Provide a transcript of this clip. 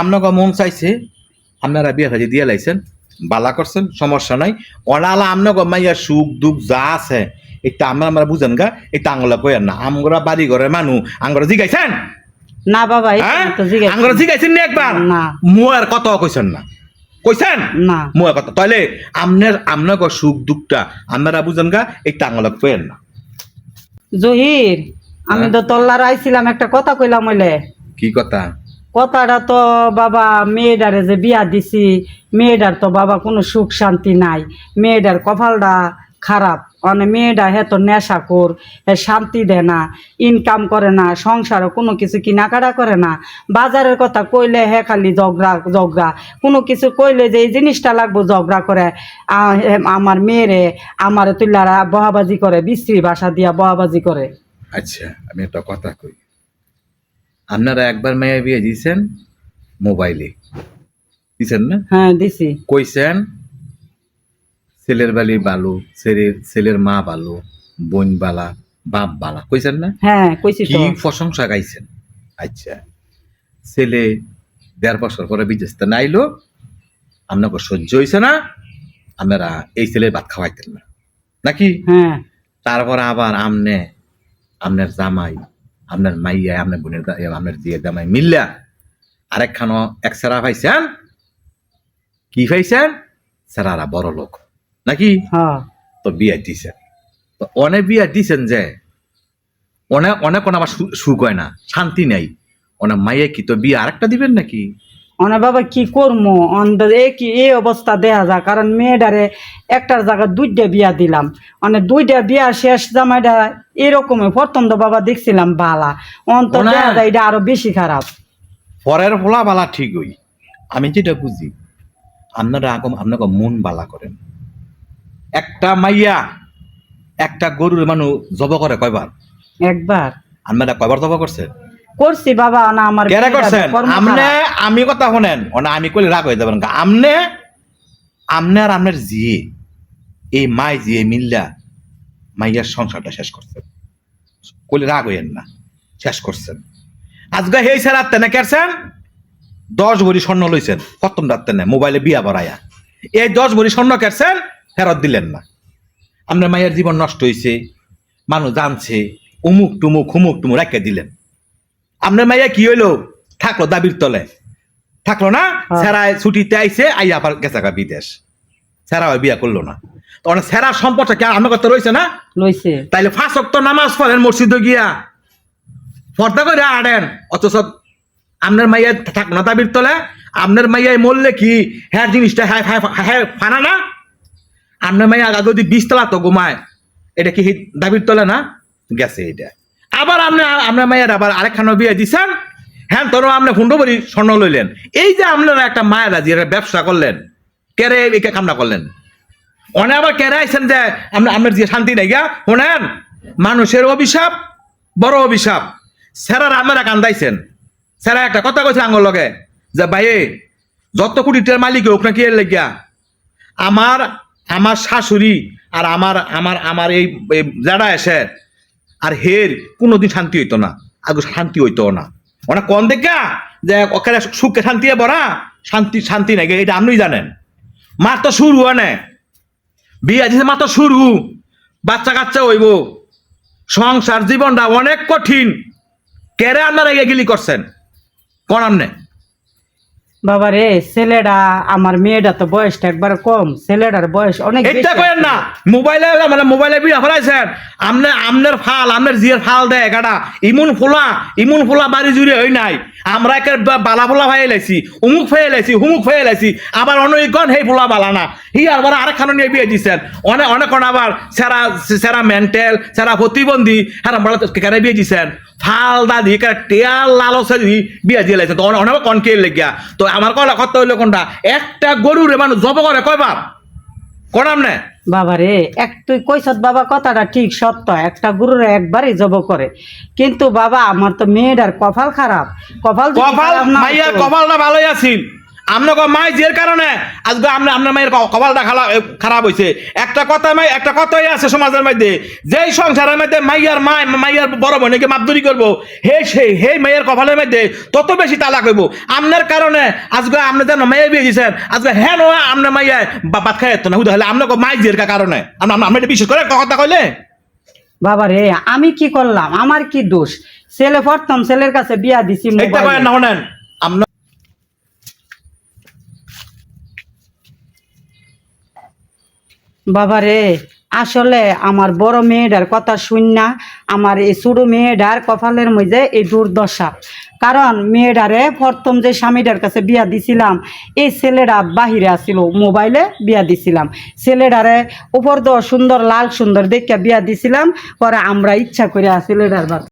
আপনাকে মন চাইছে। আপনারা বিয়ে সাজি দিয়ে লাইছেন বালা করছেন সমস্যা নাই। অনালা আপনাকে মাইয়া সুখ দুঃখ যা আছে এটা আমরা আমরা বুঝেন গা এটা আঙুলা কইেন না। আমরা বাড়ি ঘরের মানুষ আঙ্গরা জিগাইছেন? না বাবা হ্যাঁ? আঙ্গরা জিগাইছেন নি একবার? না। মুয়ার কত কইছেন না। কইছেন? না। মুয়ার কত তাহলে আপনার আপনাকে সুখ দুঃখটা আপনারা বুঝেন গা এটা আঙুলা কইেন না। জহির আমি হ্যাঁ? তো তল্লার আইছিলাম একটা কথা কইলাম হইলে। কি কথা? কথাটা তো বাবা, মেয়েটারে যে বিয়া দিছি, মেয়েটার তো বাবা কোনো সুখ শান্তি নাই। মেয়েটার কপালটা খারাপ। মানে মেয়েটা হে তো নেশা কর শান্তি দেয় না ইনকাম করে না সংসারে কোনো কিছু কিনাকাটা করে না। বাজারের কথা কইলে হে খালি ঝগড়া ঝগড়া। কোনো কিছু কইলে যে এই জিনিসটা লাগবো ঝগড়া করে আমার মেয়েরে আমার তুলারা বহাবাজি করে, বিশ্রী ভাষা দিয়া বহাবাজি করে। আচ্ছা আমি একটা কথা কই। আপনারা একবার মেয়ে বিয়ে দিয়েছেন মোবাইলে। দিছেন না? হ্যাঁ দিছি। কইছেন ছেলের বালি বালু ছেলের ছেলের মা বালু বোন বালা বাপ বালা কইছেন না? হ্যাঁ কইছি কি প্রশংসা গাইছেন? আচ্ছা ছেলে দেড় বছর পরে বিদেশতে নাইলো আপনাকে সহ্য হয়েছে না আপনারা এই ছেলের ভাত খাওয়াইতেন না। নাকি? হ্যাঁ। তারপর আবার আমনে আপনার জামাই আপনার মাইয়া আপনার বোনের আপনার দিয়ে দামাই মিল্লা আরেকখানো এক সেরা পাইছেন? কি পাইছেন? সেরারা বড় লোক। নাকি? হ্যাঁ। তো বিয়া দিছেন তো অনেক বিয়া দিছেন যে অনেক অনেক আবার সু- সুখ হয় না শান্তি নেই। অনেক মাইয়া কি তো বিয়ে আরেকটা দিবেন নাকি? অনে বাবা কি করব অন্ধ এ কি এই অবস্থা দেয়া যায় কারণ মেয়েটারে একটার জায়গায় দুইটা বিয়া দিলাম। মানে দুইটা বিয়া শেষ জামাইটা এরকমই। প্রথম তো বাবা দেখছিলাম বালা। অন্তর দেয়া যায় এটা আরও বেশি খারাপ। পরের ফলা বালা ঠিক হই আমি যেটা বুঝি আপনারা আগম আপনাকে মন বালা করেন। একটা মাইয়া একটা গরুর মানুষ জব করে কয়বার? একবার। আপনারা কয়বার জব করছেন করছি বাবা না আমার মেয়েটারে করছেন? আমনে আমি কথা শুনেন। ওনা আমি কইলে রাগ হয়ে যাবেন আমনে আমনে আর আপনার জিয়ে এই মাই জিয়ে মিল্লা মাইয়ার সংসারটা শেষ করছেন। কইলে রাগ হইয়েন না শেষ করছেন। আজকে হেই স্যার তেনে কেরছেন? দশ ভরি স্বর্ণ লইছেন প্রথম রাত্রে না মোবাইলে বিয়া বড়াইয়া এই দশ ভরি স্বর্ণ কেরছেন ফেরত দিলেন না। আপনার মায়ের জীবন নষ্ট হয়েছে মানুষ জানছে উমুক টুমুক হুমুক টুমুক রেখে দিলেন। আপনার মাইয়া কি হইল? থাকল দাবির তলে। থাকল না? হ্যাঁ। ছুটিতে আইছে আইয়া আবার গেছে বিদেশ। সেরা ওই বিয়া করল না। তো অনেক সেরা সম্পদটা কি আমার কথা রয়েছে না? লইছে তাইলে ফাঁস তো নামাজ পড়েন মসজিদে গিয়া। পর্দা করে আড়েন। অথচ আপনার মাইয়া থাক না দাবির তলে। আপনার মাইয়াই মরলে কি হ্যাঁ জিনিসটা হ্যাঁ হ্যাঁ হ্যাঁ ফানা না? আপনার মাইয়া আগে যদি বিশতলা তো ঘুমায়। এটা কি দাবির তলে না? গেছে এটা। আবার আপনি আপনার মায়ের আবার আরেকখানো বিয়ে দিছেন? হ্যাঁ তোর আপনি হুন্ডবরি স্বর্ণ লইলেন। এই যে আপনারা একটা মায়েরা যে একটা ব্যবসা করলেন কেরে একে কামনা করলেন। অনে আবার কেড়ে আইছেন যে আমরা আপনার যে শান্তি নাই গা? শোনেন, মানুষের অভিশাপ, বড় অভিশাপ। সেরার আপনারা কান্দাইছেন। সেরা একটা কথা কইছে আঙ্গল লগে, যে ভাইয়ে যত কোটিটার মালিক হোক না কি এর লাগিয়া, আমার আমার শাশুড়ি আর আমার আমার আমার এই এই যারা এসে আর হের কোনোদিন শান্তি হইতো না, আগে শান্তি হইতো না। ওনা কন দেখা, যে ওখানে সুখে শান্তি বড়া শান্তি শান্তি নাই, এটা আপনি জানেন। মার তো শুরু হয় না বিয়া দিছে মাত্র শুরু। বাচ্চা কাচ্চা হইব। সংসার জীবনটা অনেক কঠিন। কেরে আপনারা এগিলি করছেন? কোন আমনে বাবা রে ছেলেটা আমার মেয়েটা তো বয়সটা একবার কম। ছেলেটার বয়স অনেক এটা করেন না মোবাইলে মানে মোবাইলে বিয়া ফেলাইছেন আমনে আমনের ফাল আমনের জিয়ের ফাল দেয় গাড়া। ইমুন ফোলা ইমুন ফোলা বাড়ি জুড়ে হই নাই। আমরা একে বালা ফোলা ফাইয়ে লাইছি উমুক ফাইয়ে লাইছি হুমুক ফাইয়ে লাইছি। আবার অনৈকন সেই ফোলা বালা না। হি আবার আরেকখানো নিয়ে বিয়ে দিছেন। অনেক অনেক আবার সেরা সেরা মেন্টাল সেরা প্রতিবন্ধী হ্যাঁ আমরা কেন বিয়ে দিছেন। ফাল দাদি টেয়ার লালসা বিয়া দিয়ে লাইছে অনেক কনকে লেগিয়া। তো আমার কলা কত হইল কোনটা? একটা গরুরে মানুষ জব করে কয় বাপ? কোনাম না? বাবা রে এক তুই কইসত বাবা কথাটা ঠিক সত্য। একটা গুরুর একবারই জব করে। কিন্তু বাবা আমার তো মেয়েটার কপাল খারাপ। কপাল কপাল মাইয়া কপালটা ভালোই আছিল। আপনাকে মাই জের কারণে আজকে আপনার আপনার মায়ের কপালটা খারাপ খারাপ হয়েছে একটা কথা মাই একটা কথাই আছে সমাজের মধ্যে। যেই সংসারের মধ্যে মাইয়ার মাই মাইয়ার বড় বোনকে মাপদুরি করব হে সেই হে মাইয়ের কপালের মধ্যে তত বেশি তালাক হইব। আপনার কারণে আজকে আপনি যেন মাইয়া বিয়ে দিয়েছেন আজকে হ্যাঁ নয় আপনার মাইয়া বাদ খাই না। হুদা হলে আপনাকে মাই জের কারণে। আপনি এটা বিশ্বাস করে কথা কইলে? বাবা রে আমি কি করলাম? আমার কি দোষ? ছেলে প্রথম ছেলের কাছে বিয়া দিছি না বাবা রে আসলে আমার বড় মেয়েটার কথা শুন না, আমার এই ছোট মেয়েটার কপালের মধ্যে এই দুর্দশা। কারণ মেয়েটারে প্রথম যে স্বামীটার কাছে বিয়া দিছিলাম, এই ছেলেটা বাহিরে আসিল, মোবাইলে বিয়া দিছিলাম। ছেলেটারে উপর তো সুন্দর, লাল সুন্দর দেখিয়া বিয়া দিছিলাম, পরে আমরা ইচ্ছা করে ছেলেটার